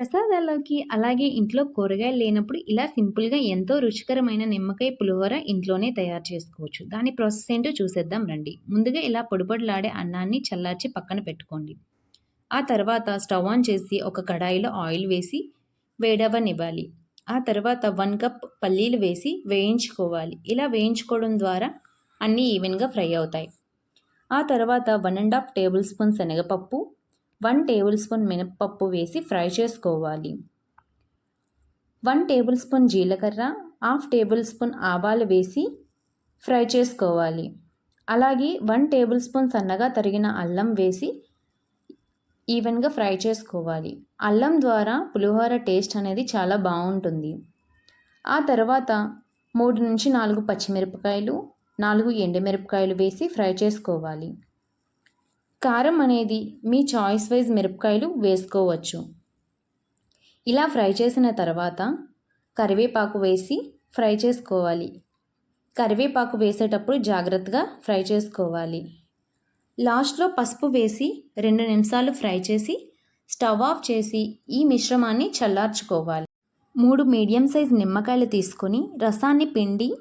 ప్రసాదాల్లోకి అలాగే ఇంట్లో కూరగాయలు లేనప్పుడు ఇలా సింపుల్‌గా ఎంతో రుచికరమైన నిమ్మకాయ పులిహోర ఇంట్లోనే తయారు చేసుకోవచ్చు. దాని ప్రాసెస్ ఏంటో చూసేద్దాం రండి. ముందుగా ఇలా పొడిపొడిలాడే అన్నాన్ని చల్లార్చి పక్కన పెట్టుకోండి. ఆ తర్వాత స్టవ్ ఆన్ చేసి ఒక కడాయిలో ఆయిల్ వేసి వేడవనివ్వాలి ఆ తర్వాత వన్ కప్ పల్లీలు వేసి వేయించుకోవాలి. ఇలా వేయించుకోవడం ద్వారా అన్నీ ఈవెన్‌గా ఫ్రై అవుతాయి. ఆ తర్వాత one and half tablespoon శనగపప్పు, వన్ టేబుల్ స్పూన్ మినపప్పు వేసి ఫ్రై చేసుకోవాలి. వన్ టేబుల్ స్పూన్ జీలకర్ర, హాఫ్ టేబుల్ స్పూన్ ఆవాలు వేసి ఫ్రై చేసుకోవాలి. అలాగే వన్ టేబుల్ స్పూన్ సన్నగా తరిగిన అల్లం వేసి ఈవెన్‌గా ఫ్రై చేసుకోవాలి. అల్లం ద్వారా పులిహోర టేస్ట్ అనేది చాలా బాగుంటుంది ఆ తర్వాత 3-4 పచ్చిమిరపకాయలు, నాలుగు ఎండుమిరపకాయలు వేసి ఫ్రై చేసుకోవాలి. కారం అనేది మీ చాయిస్ వైజ్ మిరపకాయలు వేసుకోవచ్చు. ఇలా ఫ్రై చేసిన తర్వాత కరివేపాకు వేసి ఫ్రై చేసుకోవాలి. కరివేపాకు వేసేటప్పుడు జాగ్రత్తగా ఫ్రై చేసుకోవాలి. లాస్ట్‌లో పసుపు వేసి రెండు నిమిషాలు ఫ్రై చేసి స్టవ్ ఆఫ్ చేసి ఈ మిశ్రమాన్ని చల్లార్చుకోవాలి. మూడు మీడియం సైజ్ నిమ్మకాయలు తీసుకొని రసాన్ని పిండి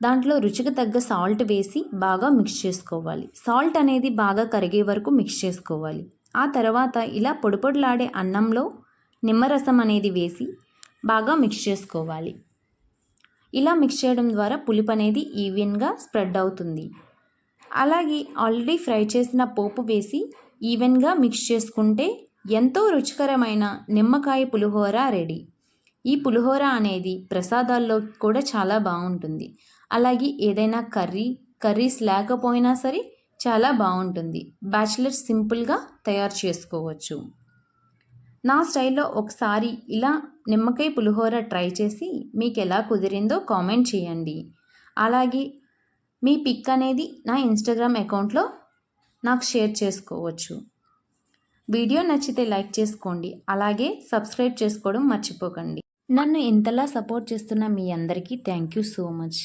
దాంట్లో రుచికి తగ్గ సాల్ట్ వేసి బాగా మిక్స్ చేసుకోవాలి. సాల్ట్ అనేది బాగా కరిగే వరకు మిక్స్ చేసుకోవాలి. ఆ తర్వాత ఇలా పొడిపొడిలాడే అన్నంలో నిమ్మరసం అనేది వేసి బాగా మిక్స్ చేసుకోవాలి. ఇలా మిక్స్ చేయడం ద్వారా పులుపు అనేది ఈవెన్‌గా స్ప్రెడ్ అవుతుంది. అలాగే ఆల్రెడీ ఫ్రై చేసిన పోపు వేసి ఈవెన్‌గా మిక్స్ చేసుకుంటే ఎంతో రుచికరమైన నిమ్మకాయ పులిహోర రెడీ. ఈ పులిహోర అనేది ప్రసాదాల్లో కూడా చాలా బాగుంటుంది అలాగే ఏదైనా కర్రీ, కర్రీస్ లేకపోయినా సరే చాలా బాగుంటుంది బ్యాచిలర్స్ సింపుల్‌గా తయారు చేసుకోవచ్చు. నా స్టైల్‌లో ఒకసారి ఇలా నిమ్మకాయ పులిహోర ట్రై చేసి మీకు ఎలా కుదిరిందో కామెంట్ చేయండి. అలాగే మీ పిక్ అనేది నా ఇన్‌స్టాగ్రామ్ అకౌంట్‌లో నాకు షేర్ చేసుకోవచ్చు. వీడియో నచ్చితే లైక్ చేసుకోండి. అలాగే సబ్స్క్రైబ్ చేసుకోవడం మర్చిపోకండి. నన్ను ఇంతలా సపోర్ట్ చేస్తున్న మీ అందరికీ థ్యాంక్ యూ సో మచ్.